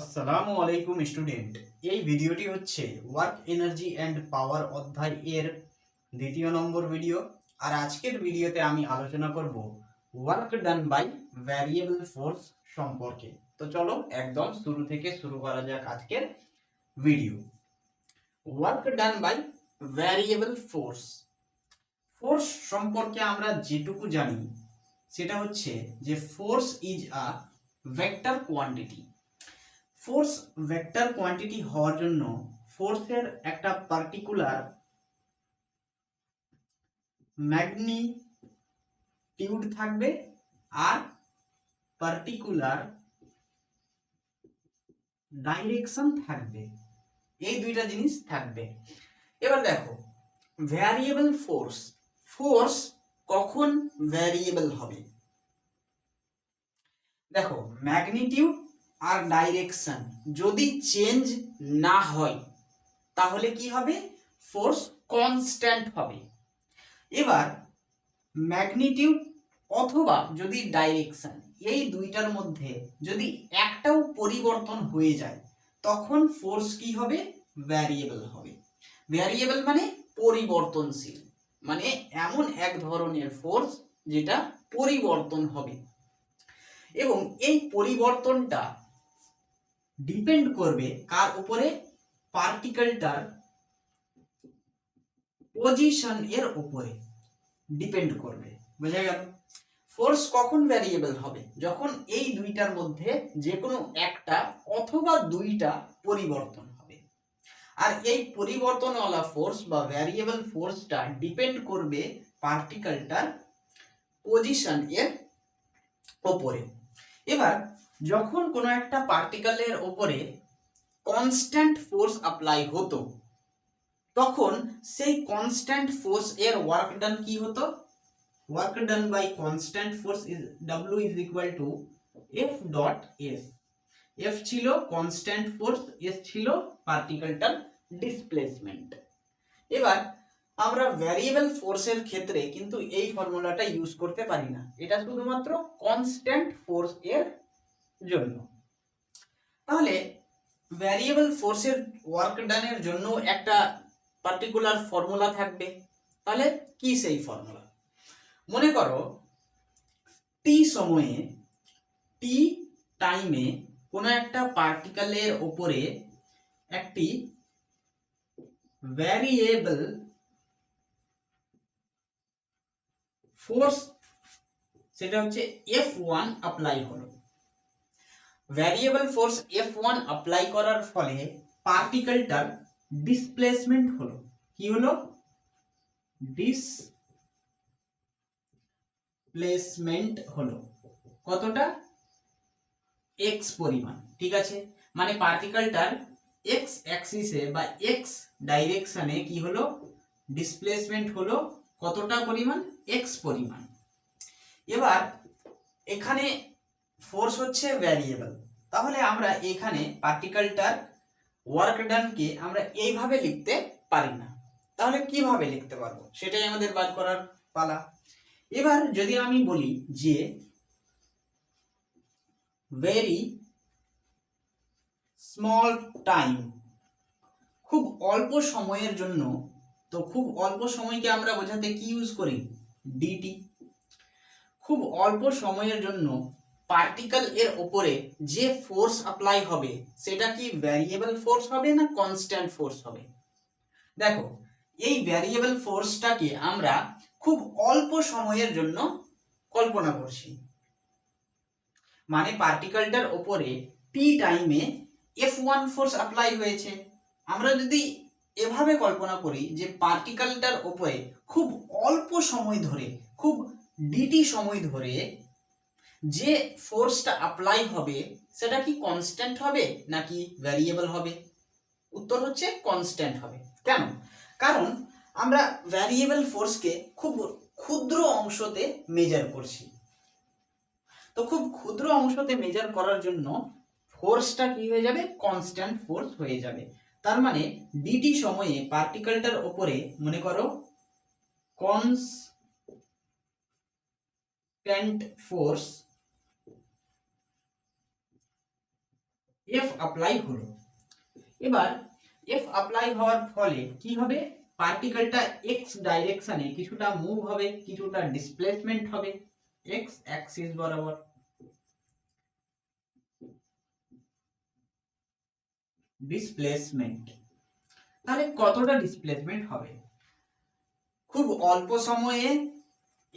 আসসালামু আলাইকুম স্টুডেন্ট এই ভিডিওটি হচ্ছে ওয়ার্ক এনার্জি অ্যান্ড পাওয়ার অধ্যায় এর দ্বিতীয় নম্বর ভিডিও আর আজকের ভিডিওতে আমি আলোচনা করব work done by variable force সম্পর্কে তো চলো একদম শুরু থেকে শুরু করা যাক আজকের video work done by variable force force সম্পর্কে আমরা যেটুকু জানি সেটা হচ্ছে যে force is a vector quantity force vector quantity হওয়ার জন্য ফোর্সের একটা পার্টিকুলার ম্যাগনিটিউড থাকবে আর পার্টিকুলার ডাইরেকশন থাকবে এই দুইটা জিনিস থাকবে এবার দেখো ভ্যারিয়েবল ফোর্স ফোর্স কখন ভ্যারিয়েবল হবে দেখো ম্যাগনিটিউড আর ডাইরেকশন যদি চেঞ্জ না হয় তাহলে কি হবে ফোর্স কনস্ট্যান্ট হবে এবার ম্যাগনিটিউড অথবা যদি ডাইরেকশন এই দুইটার মধ্যে যদি একটাও পরিবর্তন হয়ে যায় তখন ফোর্স কি হবে ভ্যারিয়েবল হবে ভ্যারিয়েবল মানে পরিবর্তনশীল মানে এমন এক ধরনের ফোর্স যেটা পরিবর্তন হবে এবং এই পরিবর্তনটা ডিপেন্ড করবে কার উপরে পার্টিকেলটার পজিশন এর উপরে ডিপেন্ড করবে বোঝা গেল ফোর্স কখন ভ্যারিয়েবল হবে যখন এই দুইটার মধ্যে যে কোনো একটা অথবা দুইটা পরিবর্তন হবে আর এই পরিবর্তনওয়ালা ফোর্স বা ভ্যারিয়েবল ফোর্সটা ডিপেন্ড করবে পার্টিকেলটার পজিশন এর ওপরে এবার যখন কোনো একটা পার্টিকেলের ওপরে কনস্ট্যান্ট ফোর্স অ্যাপ্লাই হতো তখন সেই কনস্ট্যান্ট ফোর্স এর ওয়ার্ক ডান কি হতো work done by constant force is W is equal to F dot S F ছিল কনস্ট্যান্ট ফোর্স এস ছিল পার্টিকেলটার ডিসপ্লেসমেন্ট এবার আমরা ভ্যারিয়েবল ফোর্সের ক্ষেত্রে কিন্তু এই ফর্মুলাটা ইউজ করতে পারি না এটা শুধুমাত্র কনস্ট্যান্ট ফোর্স এর জন্য তাহলে ভ্যারিয়েবল ফোর্সের ওয়ার্ক ডানের জন্য একটা পার্টিকুলার ফর্মুলা থাকবে তাহলে কি সেই ফর্মুলা মনে করো টি সময়ে টি টাইমে কোনো একটা পার্টিকেলের ওপরে একটি ভ্যারিয়েবল ফোর্স সেটা হচ্ছে এফ ওয়ান অ্যাপ্লাই হলো variable force F one apply করার ফলে পার্টিকেলটার ডিসপ্লেসমেন্ট হলো কি হলো ডিসপ্লেসমেন্ট হলো কতটা এক্স পরিমাণ ঠিক আছে মানে পার্টিকেলটার এক্স অ্যাক্সিসে বা এক্স ডাইরেকশানে কি হলো ডিসপ্লেসমেন্ট হলো কতটা পরিমাণ এক্স পরিমাণ এবার এখানে ফোর্স হচ্ছে ভ্যারিয়েবল তাহলে আমরা এখানে পার্টিকেলটার ওয়ার্ক ডানকে আমরা এইভাবে লিখতে পারি না তাহলে কিভাবে লিখতে পারবো সেটাই আমাদের বার করার পালা এবার যদি আমি বলি যে ভেরি স্মল টাইম খুব অল্প সময়ের জন্য তো খুব অল্প সময়কে আমরা বোঝাতে কি ইউজ করি ডিটি খুব অল্প সময়ের জন্য পার্টিকল এর ওপরে যে ফোর্স অ্যাপ্লাই হবে সেটা কি ভ্যারিয়েবল ফোর্স হবে না কনস্ট্যান্ট ফোর্স হবে দেখো এই ভ্যারিয়েবল ফোর্সটাকে আমরা খুব অল্প সময়ের জন্য কল্পনা করছি মানে পার্টিকলটার ওপরে টি টাইমে এফ ওয়ান ফোর্স অ্যাপ্লাই হয়েছে আমরা যদি এভাবে কল্পনা করি যে পার্টিকলটার ওপরে খুব অল্প সময় ধরে খুব ডিটি সময় ধরে যে ফোর্সটা অ্যাপ্লাই হবে সেটা কি কনস্ট্যান্ট হবে নাকি ভ্যারিয়েবল হবে উত্তর হচ্ছে কনস্ট্যান্ট হবে কেন কারণ আমরা ভ্যারিয়েবল ফোর্সকে খুব ক্ষুদ্র অংশতে মেজার করছি তো খুব ক্ষুদ্র অংশতে মেজার করার জন্য ফোর্সটা কি হয়ে যাবে কনস্ট্যান্ট ফোর্স হয়ে যাবে তার মানে ডিটি সময়ে পার্টিকেলটার ওপরে মনে করো কনস্ট্যান্ট ফোর্স এফ অ্যাপ্লাই হলো এবার এফ অ্যাপ্লাই হওয়ার ফলে কি হবে পার্টিকেলটা এক্স ডাইরেকশানে কিছুটা মুভ হবে কিছুটা ডিসপ্লেসমেন্ট হবে এক্স অ্যাক্সিস বরাবর ডিসপ্লেসমেন্ট তাহলে কতটা ডিসপ্লেসমেন্ট হবে খুব অল্প সময়ে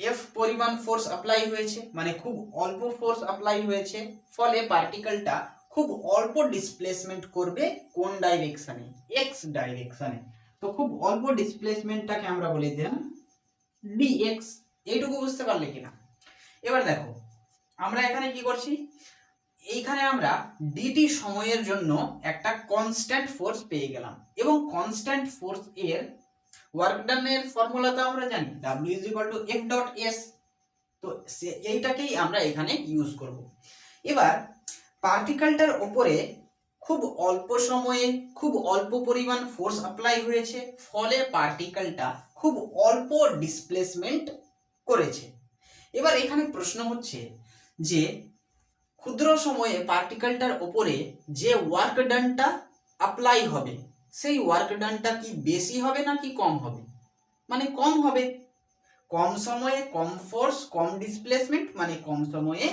এফ পরিমাণ ফোর্স অ্যাপ্লাই হয়েছে মানে খুব অল্প ফোর্স অ্যাপ্লাই হয়েছে ফলে পার্টিকেলটা খুব অল্প ডিসপ্লেসমেন্ট করবে কোন ডাইরেকশানে এক্স ডাইরেকশানে তো খুব অল্প ডিসপ্লেসমেন্টটাকে আমরা বলে দিলাম ডিএক্স এইটুকু বুঝতে পারলে কিনা এবার দেখো আমরা এখানে কি করছি এইখানে আমরা ডিটি সময়ের জন্য একটা কনস্ট্যান্ট ফোর্স পেয়ে গেলাম এবং কনস্ট্যান্ট ফোর্স এর ওয়ার্ক ফর্মুলা তো আমরা জানি W is equal to F dot S তো এইটাকেই আমরা এখানে ইউজ করব এবার পার্টিকেলটার ওপরে খুব অল্প সময়ে খুব অল্প পরিমাণ ফোর্স অ্যাপ্লাই হয়েছে ফলে পার্টিকেলটা খুব অল্প ডিসপ্লেসমেন্ট করেছে এবার এখানে প্রশ্ন হচ্ছে যে ক্ষুদ্র সময়ে পার্টিকেলটার ওপরে যে ওয়ার্ক ডানটা অ্যাপ্লাই হবে সেই ওয়ার্ক ডানটা কি বেশি হবে না কি কম হবে মানে কম হবে কম সময়ে কম ফোর্স কম ডিসপ্লেসমেন্ট মানে কম সময়ে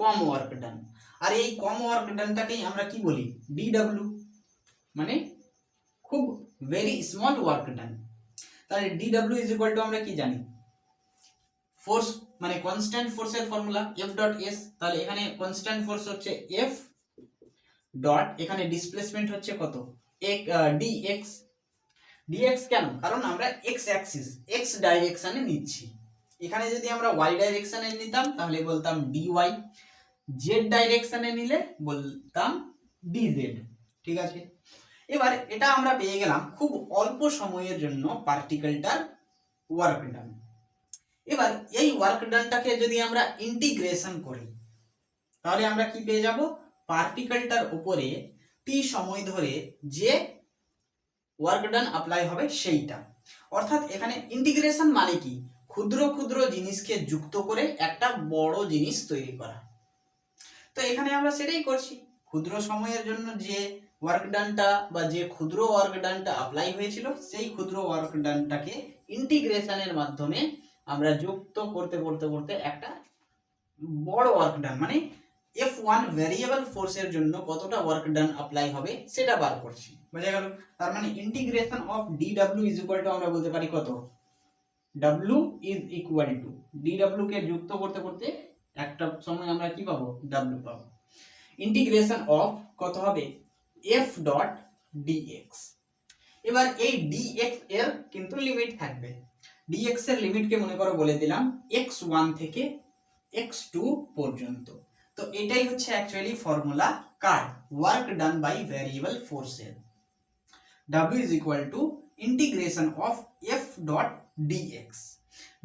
কম ওয়ার্ক ডান আর এই কম ওয়ার্ক ডানটাকেই আমরা কি বলি ডিডাব্লিউ মানে খুব ভেরি স্মল ওয়ার্ক ডান তাহলে ডিডাব্লিউ ইজ ইকুয়াল টু আমরা কি জানি ফোর্স মানে কনস্ট্যান্ট ফোর্সের ফর্মুলা এফ ডট এস তাহলে এখানে কনস্ট্যান্ট ফোর্স হচ্ছে এফ ডট এখানে ডিসপ্লেসমেন্ট হচ্ছে কত এক ডি এক্স ডিএক্স কেন কারণ আমরা এক্স অ্যাক্সিস এক্স ডাইরেকশানে নিচ্ছি এখানে যদি আমরা ওয়াই ডাইরেকশানে নিতাম তাহলে বলতাম ডিওয়াই জেড ডাইরেকশানে নিলে বলতাম ডিজেড ঠিক আছে এবার এটা আমরা পেয়ে গেলাম খুব অল্প সময়ের জন্য পার্টিকেলটার ওয়ার্ক ডান এবার এই ওয়ার্ক ডানটাকে যদি আমরা ইন্টিগ্রেশন করি তাহলে আমরা কি পেয়ে যাব পার্টিকেলটার উপরে টি সময় ধরে যে ওয়ার্ক ডান অ্যাপ্লাই হবে সেইটা অর্থাৎ এখানে ইন্টিগ্রেশন মানে কি ক্ষুদ্র ক্ষুদ্র জিনিসকে যুক্ত করে একটা বড় জিনিস তৈরি করা তো এখানে আমরা সেটাই করছি ক্ষুদ্র সময়ের জন্য যে ওয়ার্ক ডানটা বা যে ক্ষুদ্র ওয়ার্ক ডানটা অ্যাপ্লাই হয়েছিল সেই ক্ষুদ্র ওয়ার্ক ডানটাকে ইন্টিগ্রেশনের মাধ্যমে আমরা যুক্ত করতে করতে করতে একটা বড় ওয়ার্ক ডান মানে এফ ওয়ান ভ্যারিয়েবল ফোর্সের জন্য কতটা ওয়ার্ক ডান অ্যাপ্লাই হবে সেটা বার করছি বোঝা গেল তার মানে ইন্টিগ্রেশন অফ ডিডাব্লিউ ইজ ইকুয়াল আমরা বলতে পারি কত ডাব্লু ইজ ইকুয়াল টু কে যুক্ত করতে করতে একটা সময় আমরা কি পাবো ডাব্লু পাবো ইন্টিগ্রেশন অফ কত হবে এফ ডট ডিএক্স এবার এই ডিএক্স এর কিন্তু লিমিট থাকবে ডিএক্স এর লিমিটকে মনে করো বলে দিলাম এক্স ওয়ান থেকে এক্স টু পর্যন্ত তো এটাই হচ্ছে অ্যাকচুয়ালি ফর্মুলা কার ওয়ার্ক ডান বাই ভ্যারিয়েবল ফোর্সের W is equal to integration of F dot dx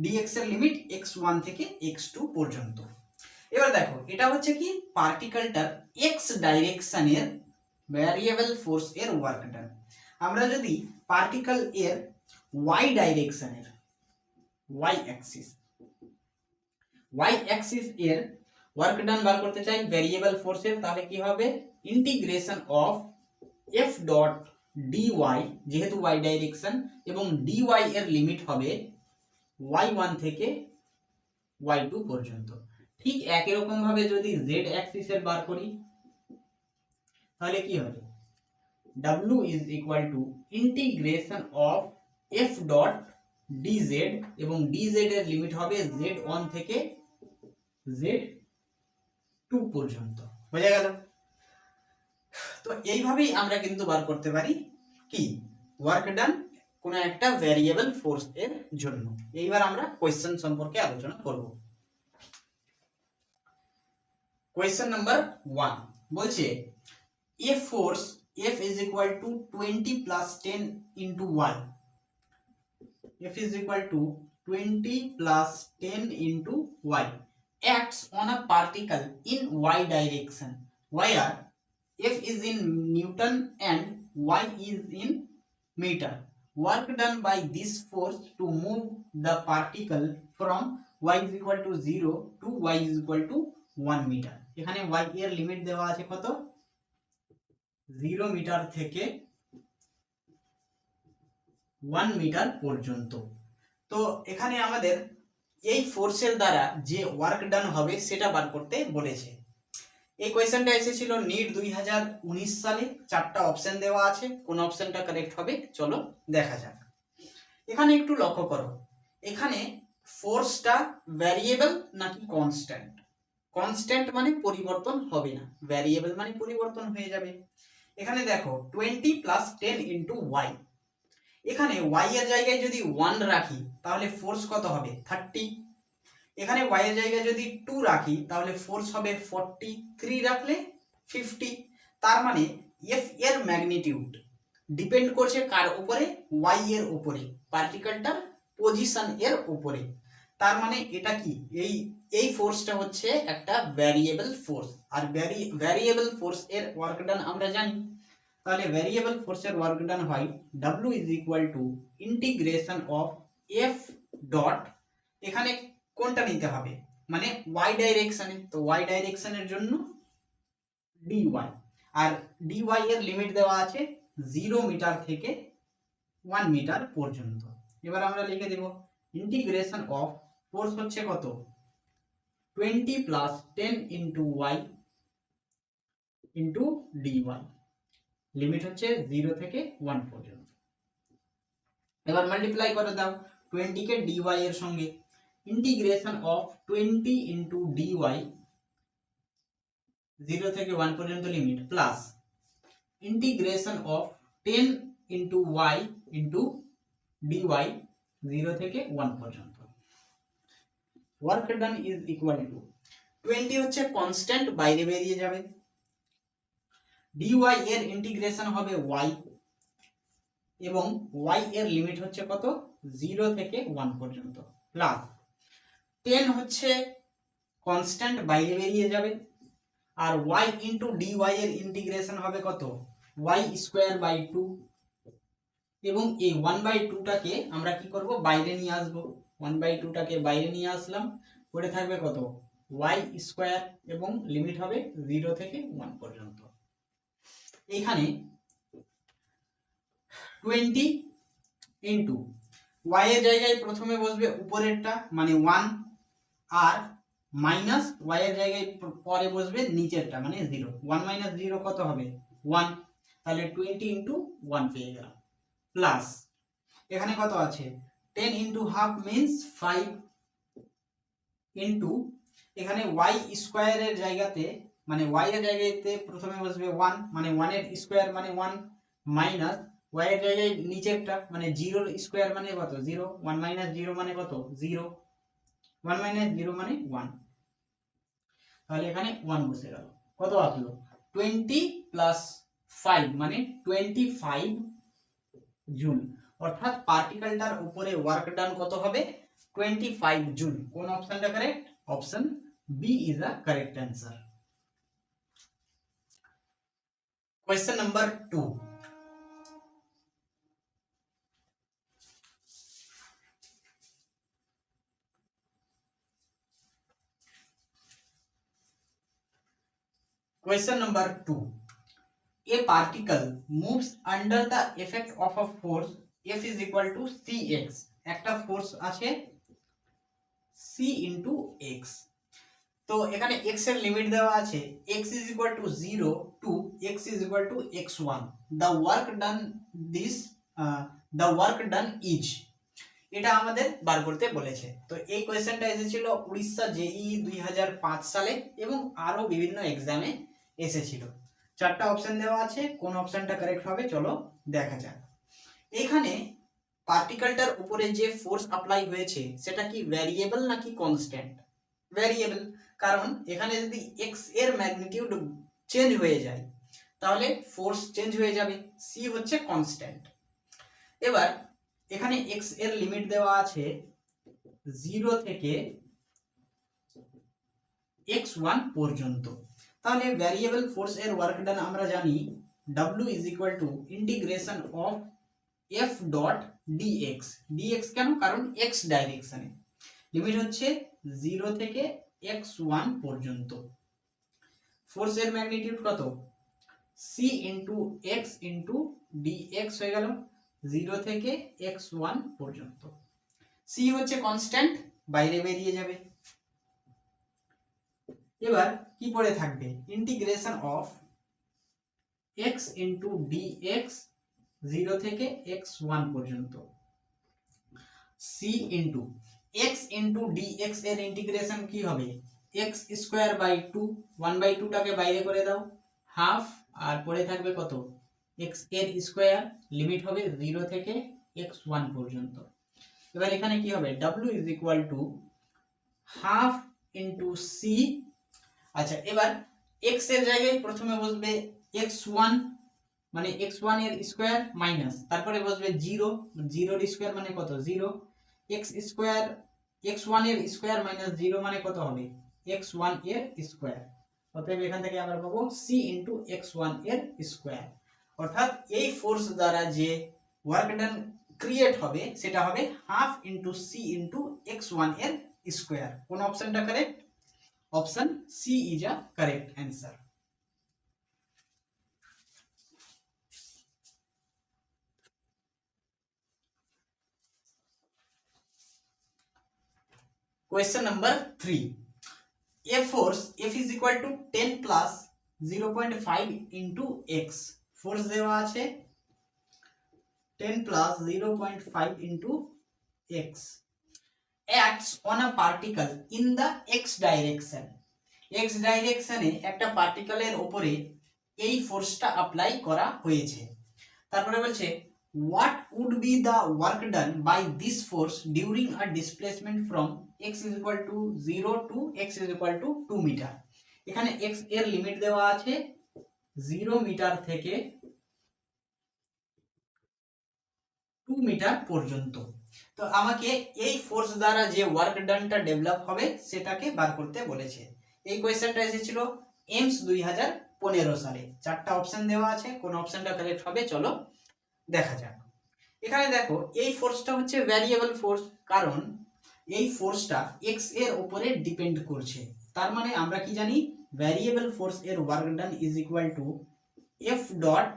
dx এর লিমিট এক্স ওয়ান থেকে এক্স টু পর্যন্ত এবার দেখো এটা হচ্ছে কি পার্টিকলটার এক্স ডাইরেকশনের ভ্যারিয়েবল ফোর্স এর ওয়ার্ক ডান আমরা যদি পার্টিকল এর ওয়াই ডাইরেকশনের ওয়াই অ্যাক্সিস ওয়াই অ্যাক্সিস এর ওয়ার্ক ডান বার করতে চাই ভ্যারিয়েবল ফোর্সের তাহলে কি হবে integration of F dot dy যেহেতু y ডাইরেকশন এবং dy এর লিমিট হবে y1 থেকে y2 পর্যন্ত ঠিক একই রকম ভাবে যদি z অ্যাক্সিস এর বার করি তাহলে কি হবে w is equal to integration of f dot dz এবং dz এর লিমিট হবে z1 থেকে z2 পর্যন্ত বোঝা গেল তো এইভাবেই আমরা কিন্তু বার করতে পারি কি ওয়ার্ক ডান কোন একটা ভ্যারিয়েবল ফোর্স এর জন্য এইবার আমরা কোয়েশ্চেন সম্পর্কে আলোচনা করব কোয়েশ্চেন নাম্বার ওয়ান বলছে a force F is equal to twenty plus ten into one F is equal to twenty plus ten into Y acts on a in Y direction Y R F is in newton and Y is in meter work done by this force to move the particle from y is equal to 0 to y is equal to 1 meter এখানে y এর limit দেওয়া আছে কত 0 metre থেকে 1 metre পর্যন্ত তো এখানে আমাদের এই ফোর্সের দ্বারা যে ওয়ার্ক ডান হবে সেটা বার করতে বলেছে এই কোয়েশ্চেনটা এসেছিল নিট দুই সালে চারটা অপশন দেওয়া আছে কোন অপশনটা কারেক্ট হবে চলো দেখা যাক এখানে একটু লক্ষ্য করো এখানে ফোর্সটা ভ্যারিয়েবল নাকি কনস্ট্যান্ট কনস্ট্যান্ট মানে পরিবর্তন হবে না ভ্যারিয়েবল মানে পরিবর্তন হয়ে যাবে এখানে দেখো twenty plus ten into Y এখানে ওয়াই এর জায়গায় যদি ওয়ান রাখি তাহলে ফোর্স কত হবে থার্টি এখানে ওয়াইয়ের জায়গায় যদি টু রাখি তাহলে ফোর্স হবে 43 থ্রি রাখলে ফিফটি তার মানে এফ এর ম্যাগনিটিউড ডিপেন্ড করছে কার উপরে ওয়াই এর উপরে পার্টিকেলটার পজিশন এর উপরে তার মানে এটা কি এই এই ফোর্সটা হচ্ছে একটা ভ্যারিয়েবল ফোর্স আর ভ্যারি ভ্যারিয়েবল ফোর্স এর ওয়ার্ক ডান আমরা জানি তাহলে ভ্যারিয়েবল ফোর্সের ওয়ার্ক ডান হয় w is equal to integration of F dot এখানে কোনটা নিতে হবে মানে ওয়াই ডাইরেকশানে তো ওয়াই ডাইরেকশানের জন্য ডিওয়াই আর ডিওয়াই এর লিমিট দেওয়া আছে জিরো মিটার থেকে ওয়ান মিটার পর্যন্ত এবার আমরা লিখে দেব ইন্টিগ্রেশন অফ ফোর্স হচ্ছে কত twenty plus ten into Y into dy limit হচ্ছে জিরো থেকে ওয়ান পর্যন্ত এবার মাল্টিপ্লাই করে দাও টোয়েন্টিকে ডিওয়াই এর সঙ্গে integration of twenty into dy zero থেকে ওয়ান পর্যন্ত limit plus integration of ten into Y into dy zero থেকে ওয়ান পর্যন্ত work done is equal to twenty হচ্ছে কনস্ট্যান্ট বাইরে বেরিয়ে যাবে ডিওয়াই এর ইন্টিগ্রেশন হবে ওয়াই এবং ওয়াই এর লিমিট হচ্ছে কত জিরো থেকে ওয়ান পর্যন্ত প্লাস টেন হচ্ছে কনস্ট্যান্ট বাইরে বেরিয়ে যাবে আর ওয়াই ইন্টু ওয়াই এর ইন্টিগ্রেশন হবে কত ওয়াই স্কোয়ার বাই টু এবং এই ওয়ান বাই টুটাকে আমরা কি করব বাইরে নিয়ে আসবো ওয়ান বাই টুটাকে বাইরে নিয়ে আসলাম পড়ে থাকবে কত ওয়াই স্কোয়ার এবং লিমিট হবে জিরো থেকে ওয়ান পর্যন্ত এখানে টোয়েন্টি ইন্টু এর জায়গায় প্রথমে বসবে উপরেরটা মানে ওয়ান আর মাইনাস ওয়াই এর জায়গায় পরে বসবে নিচেরটা মানে জিরো ওয়ান মাইনাস জিরো কত হবে ওয়ান তাহলে টোয়েন্টি ইন্টু ওয়ান পেয়ে গেলাম প্লাস এখানে কত আছে ten into half means five into এখানে ওয়াই স্কোয়ারের জায়গাতে মানে ওয়াই এর জায়গাতে প্রথমে বসবে ওয়ান মানে ওয়ানের স্কোয়ার মানে ওয়ান মাইনাস ওয়াই এর জায়গায় নিচেরটা মানে জিরোর স্কোয়ার মানে কত জিরো ওয়ান মাইনাস জিরো মানে কত জিরো ওয়ান মাইনাস জিরো মানে ওয়ান তাহলে এখানে ওয়ান বসে গেল কত আসলো টোয়েন্টি প্লাস ফাইভ মানে টোয়েন্টি ফাইভ জুন অর্থাৎ পার্টিকেলটার উপরে ওয়ার্ক ডান কত হবে টোয়েন্টি ফাইভ জুন কোন অপশনটা correct option B is the correct answer question number two Question number 2. A particle moves under the effect of a force F is equal to Cx. একটা force আছে C into x. তো এখানে x এর limit দেওয়া আছে x is equal to 0 to x is equal to x1. The work done this uh, the work done is এটা আমাদের বার করতে বলেছে তো এই কোয়েশ্চেনটা এসেছিল উড়িষ্যা জেই দুই সালে এবং আরও বিভিন্ন এক্সামে এসেছিল চারটা অপশান দেওয়া আছে কোন অপশানটা কারেক্ট হবে চলো দেখা যাক এখানে পার্টিকেলটার উপরে যে ফোর্স অ্যাপ্লাই হয়েছে সেটা কি ভ্যারিয়েবল নাকি কনস্ট্যান্ট ভ্যারিয়েবল কারণ এখানে যদি এক্স এর ম্যাগনিটিউড চেঞ্জ হয়ে যায় তাহলে ফোর্স চেঞ্জ হয়ে যাবে সি হচ্ছে কনস্ট্যান্ট এবার এখানে এক্স এর লিমিট দেওয়া আছে জিরো থেকে এক্স ওয়ান পর্যন্ত তাহলে ভ্যারিয়েবল ফোর্স এর ওয়ার্ক ডান আমরা জানি W is equal to integration of F dot dx dx কেন কারণ এক্স ডাইরেকশানে লিমিট হচ্ছে জিরো থেকে এক্স ওয়ান পর্যন্ত ফোর্সের ম্যাগনিটিউড কত C into X into dx হয়ে গেল জিরো থেকে এক্স ওয়ান পর্যন্ত সি হচ্ছে কনস্ট্যান্ট বাইরে বেরিয়ে যাবে এবার কি পড়ে থাকবে ইন্টিগ্রেশন অফ x * dx 0 থেকে x1 পর্যন্ত c * x * dx এর ইন্টিগ্রেশন কি হবে x2 / 2 1 / 2 টাকে বাইরে করে দাও হাফ আর পড়ে থাকবে কত x এর স্কয়ার লিমিট হবে 0 থেকে x1 পর্যন্ত এবার এখানে কি হবে w = 1/2 * c আচ্ছা এবার এক্স এর জায়গায় প্রথমে বসবে এক্স ওয়ান মানে এক্স ওয়ান এর স্কোয়ার মাইনাস তারপরে বসবে জিরো জিরোর স্কোয়ার মানে কত zero X square X one এর স্কোয়ার মাইনাস জিরো মানে কত হবে এক্স ওয়ান এর স্কোয়ার অতএব এখান থেকে আমরা পাবো সি ইন্টু এক্স ওয়ান এর স্কোয়ার অর্থাৎ এই ফোর্স দ্বারা যে ওয়ার্ক ডান ক্রিয়েট হবে সেটা হবে half into C into X one এর স্কোয়ার কোন অপশনটা correct Option C is a correct answer. Question number 3. A force F is equal to 10 plus 0.5 into X. Force देवा आचे 10 plus 0.5 into X. acts on a particle in the x direction x direction ডাইরেকশনে একটা পার্টিকেলের উপরে এই ফোর্সটা apply করা হয়েছে তারপরে বলছে what would be the work done by this force during a displacement from x is equal to 0 to x is equal to 2 meter এখানে x এর লিমিট দেওয়া আছে 0 মিটার থেকে 2 মিটার পর্যন্ত তো আমাকে এই ফোর্স দ্বারা যে ওয়ার্ক ডানটা ডেভেলপ হবে সেটাকে বার করতে বলেছে এই কোয়েশ্চেনটা এসেছিল এমস দুই হাজার পনেরো সালে চারটা অপশান দেওয়া আছে কোন অপশানটা কালেক্ট হবে চলো দেখা যাক এখানে দেখো এই ফোর্সটা হচ্ছে ভ্যারিয়েবল ফোর্স কারণ এই ফোর্সটা এক্স এর উপরে ডিপেন্ড করছে তার মানে আমরা কি জানি ভ্যারিয়েবল ফোর্স এর work done is equal to F dot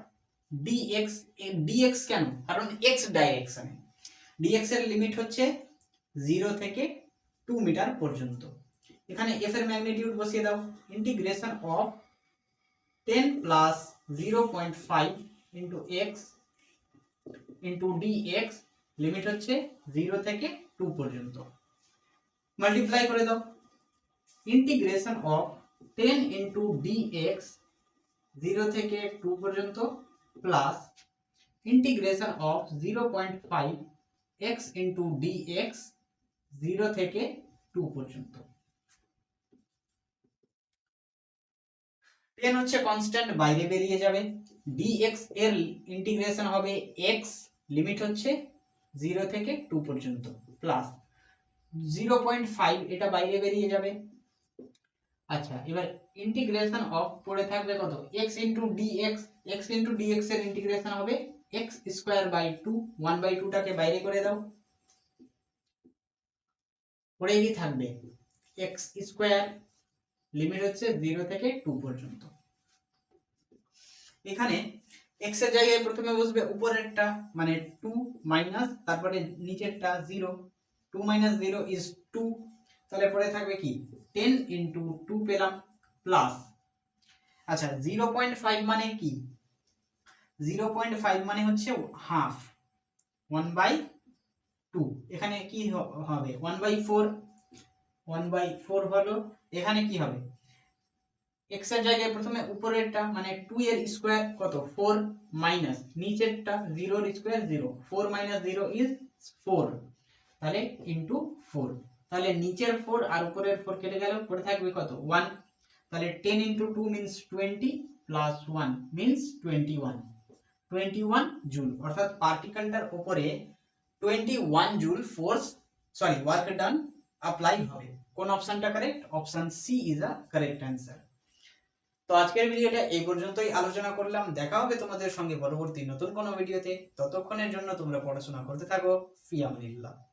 D X D X কেন কারণ এক্স ডাইরেকশানে ডিএক্স এর লিমিট হচ্ছে জিরো থেকে টু মিটার পর্যন্ত এখানে এফ এর ম্যাগনিটিউড বসিয়ে দাও integration of ten plus zero point five into X into dx limit হচ্ছে জিরো থেকে টু পর্যন্ত মাল্টিপ্লাই করে দাও integration of ten into dx zero থেকে টু পর্যন্ত plus integration of zero point five X into D X zero থেকে two পর্যন্ত ten হচ্ছে কনস্ট্যান্ট বাইরে বেরিয়ে যাবে ডি এক্স এর ইন্টিগ্রেশন হবে এক্স লিমিট হচ্ছে জিরো থেকে টু পর্যন্ত প্লাস জিরো পয়েন্ট ফাইভ এটা বাইরে বেরিয়ে যাবে আচ্ছা এবার ইন্টিগ্রেশন অফ পড়ে থাকবে কত X into D X X into D X এর ইন্টিগ্রেশন হবে X square by two one by টুটাকে বাইরে করে দাও পরে কি থাকবে এক্স স্কোয়ার লিমিট হচ্ছে জিরো থেকে টু পর্যন্ত এখানে এক্স এর জায়গায় প্রথমে বসবে উপরেরটা মানে টু মাইনাস তারপরে নিচেরটা zero two minus zero is two তাহলে পরে থাকবে কি টেন ইন্টু টু পেলাম প্লাস আচ্ছা জিরো পয়েন্ট ফাইভ মানে কি জিরো পয়েন্ট ফাইভ মানে হচ্ছে হাফ ওয়ান বাই টু এখানে কি হবে one by four one by four হলো এখানে কি হবে এক্সের জায়গায় প্রথমে উপরেরটা মানে টু এর স্কোয়ার কত ফোর মাইনাস নিচেরটা জিরোর square zero four minus zero is four তাহলে ইন্টু ফোর তাহলে নিচের ফোর আর উপরের ফোর কেটে গেল পড়ে থাকবে কত ওয়ান তাহলে ten into two means twenty plus one means twenty one twenty joule অর্থাৎ পার্টিকেলটার ওপরে twenty joule force sorry work done apply হবে কোন অপশনটা correct option C is uh correct answer তো আজকের ভিডিওটা এই পর্যন্তই আলোচনা করলাম দেখা হবে তোমাদের সঙ্গে পরবর্তী নতুন কোনো ভিডিওতে ততক্ষণের জন্য তোমরা পড়াশোনা করতে থাকো ফিয়ামিল্লা